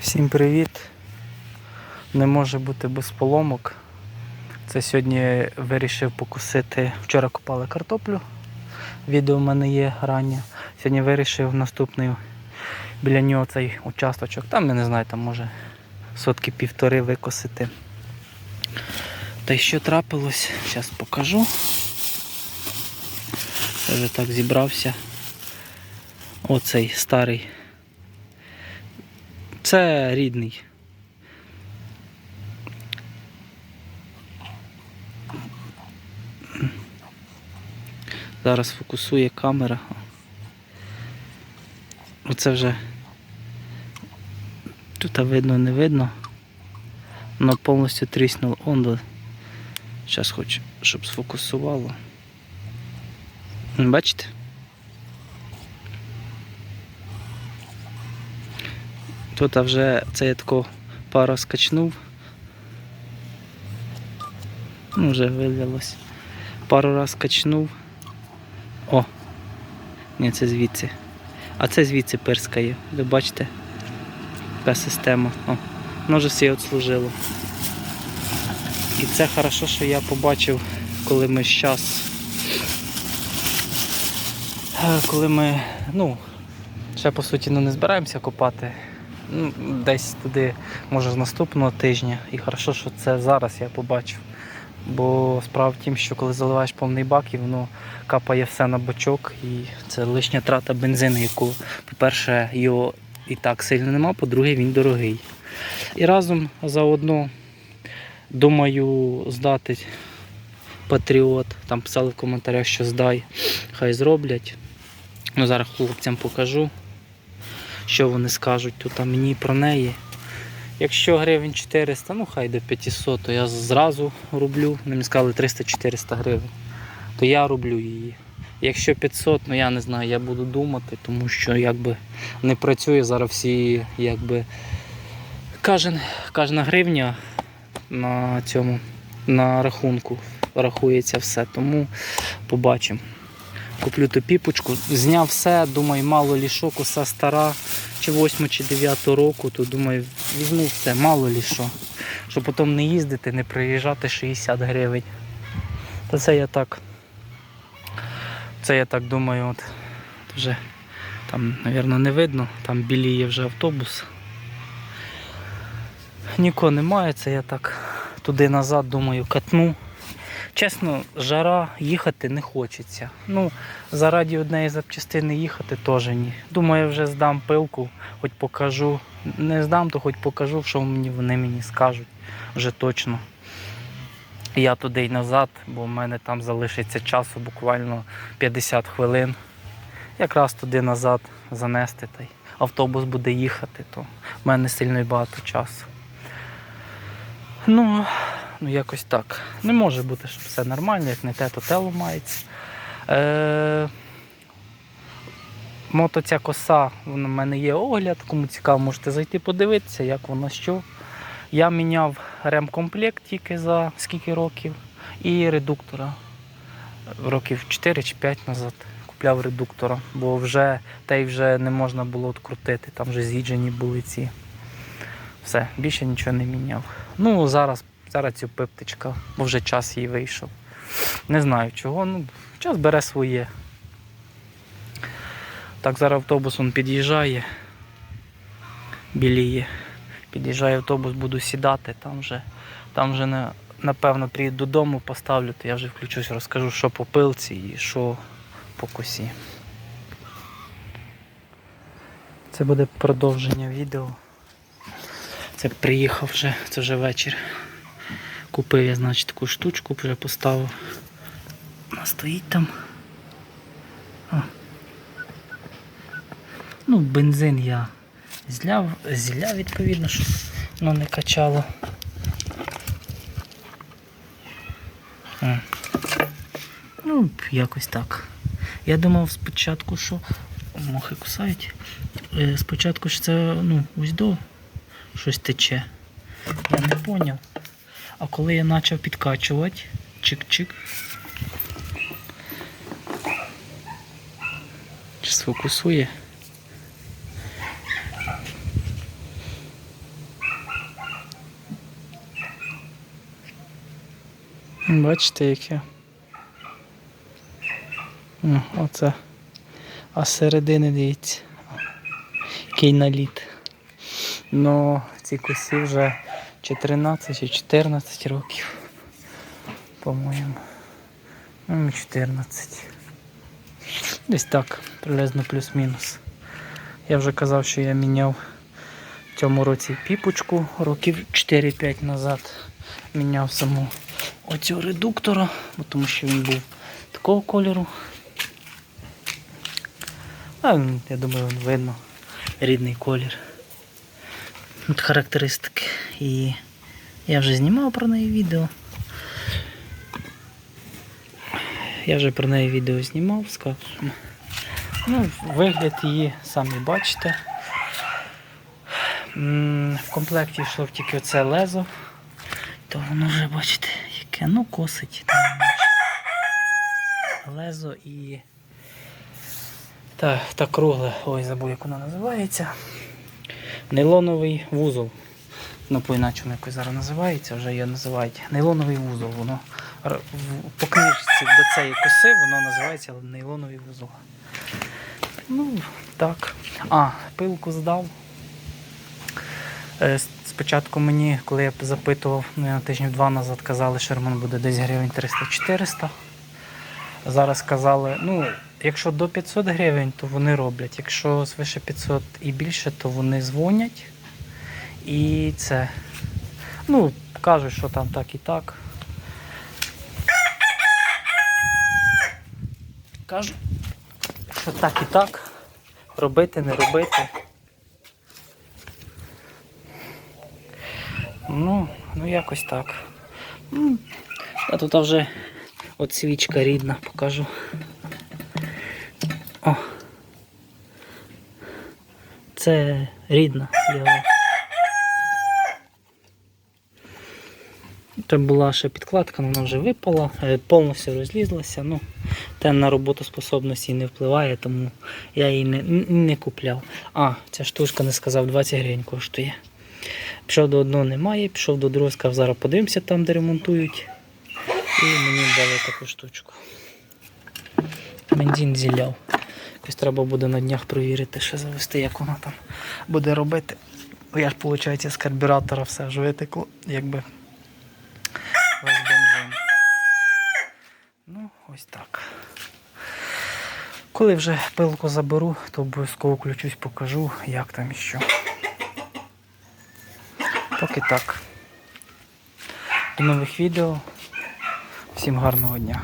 Всім привіт! Не може бути без поломок. Це сьогодні вирішив покусити. Вчора купали картоплю. Відео в мене є раннє. Сьогодні вирішив наступний біля нього цей участочок. Там, я не знаю, там може сотки півтори викосити. Та й що трапилось, зараз покажу. Я вже так зібрався. Оцей старий. Це рідний. Зараз фокусує камера. Оце вже тут видно, не видно. Воно повністю тріснуло. Он. Зараз хочу, щоб сфокусувало. Бачите? Тут вже це я тако пару скачнув. Ну, вже вилилось. Пару раз качнув. О! Ні, це звідси. А це звідси перскає. Ви бачите? Така система. О, воно вже все відслужило. І це хорошо, що я побачив, коли ми зараз. Коли ми, ну, ще по суті ну, не збираємося копати. Ну, десь туди, може, з наступного тижня. І хорошо, що це зараз я побачив. Бо справа в тім, що коли заливаєш повний бак, і воно капає все на бачок, і це лишня трата бензину, яку, по-перше, його і так сильно нема, по-друге, він дорогий. І разом заодно думаю здати Патріот. Там писали в коментарях, що здай, хай зроблять. Ну, Зараз хлопцям покажу що вони скажуть тут мені про неї. Якщо гривень 400, ну хай до 500, то я зразу роблю. Мені сказали 300-400 гривень, то я роблю її. Якщо 500, ну я не знаю, я буду думати, тому що якби не працює зараз всі, якби кожен, кожна гривня на цьому на рахунку рахується все, тому побачимо. Куплю ту піпочку, зняв все, думаю, мало лішок, усе стара, чи 8 чи 9 року, то думаю, візьму все, мало лі що. Щоб потім не їздити, не приїжджати 60 гривень. Та це я так. Це я так думаю, от вже там, мабуть, не видно, там біліє вже автобус. Нікого немає, це я так туди назад думаю, катну. Чесно, жара їхати не хочеться. Ну, заради однієї запчастини їхати теж ні. Думаю, вже здам пилку, хоч покажу. Не здам, то хоч покажу, що мені вони мені скажуть вже точно. Я туди й назад, бо в мене там залишиться часу буквально 50 хвилин. Якраз туди назад занести та й автобус буде їхати, то в мене сильно й багато часу. Ну, Ну, якось так. Не може бути, щоб все нормально, як не те, то те ламається. Е, Мото ця коса, в мене є огляд, кому цікаво, можете зайти подивитися, як воно що. Я міняв ремкомплект тільки за скільки років і редуктора. Років 4 чи 5 назад купляв редуктора, бо вже те вже не можна було відкрутити, там вже з'їджені були ці. Все, більше нічого не міняв. Ну, зараз Зараз цю пиптичка, бо вже час їй вийшов. Не знаю чого, ну, час бере своє. Так, зараз автобус он під'їжджає, біліє. Під'їжджає автобус, буду сідати, там вже, там вже напевно приїду додому, поставлю, то я вже включусь, розкажу, що по пилці і що по косі. Це буде продовження відео. Це приїхав вже, це вже вечір. Купив я, значить, таку штучку, вже поставив. Вона стоїть там. О. Ну, бензин я зляв, зіляв, відповідно, щоб воно не качало. О. Ну, якось так. Я думав спочатку, що... Мохи кусають. Е, Спочатку що це ну, ось до щось тече. Я не зрозумів. А коли я почав підкачувати, чик-чик. Чи сфокусує? Бачите, яке? Оце. А середини дивіться. Який наліт. Ну, ці косі вже чи 13, чи 14 років. По-моєму. Ну, 14. Десь так, приблизно плюс-мінус. Я вже казав, що я міняв в цьому році піпочку років 4-5 назад. Міняв саму оцього редуктора, бо тому що він був такого кольору. А, я думаю, він видно рідний колір. От характеристики. І я вже знімав про неї відео. Я вже про неї відео знімав, скажімо. Ну, вигляд її самі бачите. В комплекті йшло тільки оце лезо. То воно вже бачите, яке ну косить. Лезо і. Та, та кругле, ой, забув, як воно називається. Нейлоновий вузол. Ну, по-іначе якось зараз називається, вже її називають. Нейлоновий вузол. Воно по книжці до цієї коси воно називається нейлоновий вузол. Ну, так. А, пилку здав. Е, Спочатку мені, коли я запитував, ну, я тижнів два назад казали, що ремонт буде десь гривень 300-400. Зараз казали, ну, якщо до 500 гривень, то вони роблять. Якщо свише 500 і більше, то вони дзвонять. І це. Ну, кажуть, що там так і так. Кажуть, що так і так. Робити, не робити. Ну, ну якось так. А тут вже от свічка рідна, покажу. О. Це рідна. Я... Це була ще підкладка, вона вже випала, е, повністю розлізлася. Ну, те на роботоспособності не впливає, тому я її не, не купляв. А, ця штучка не сказав, 20 гривень коштує. Пішов до одного немає, пішов до другого, сказав, зараз подивимося там, де ремонтують. І мені дали таку штучку. Бензин зіляв. Якось треба буде на днях провірити, ще завести, як воно там буде робити. Я ж, виходить, з карбюратора все ж витекло, якби весь бензин. Ну, ось так. Коли вже пилку заберу, то обов'язково включусь, покажу, як там і що. Поки так. До нових відео. Всім гарного дня.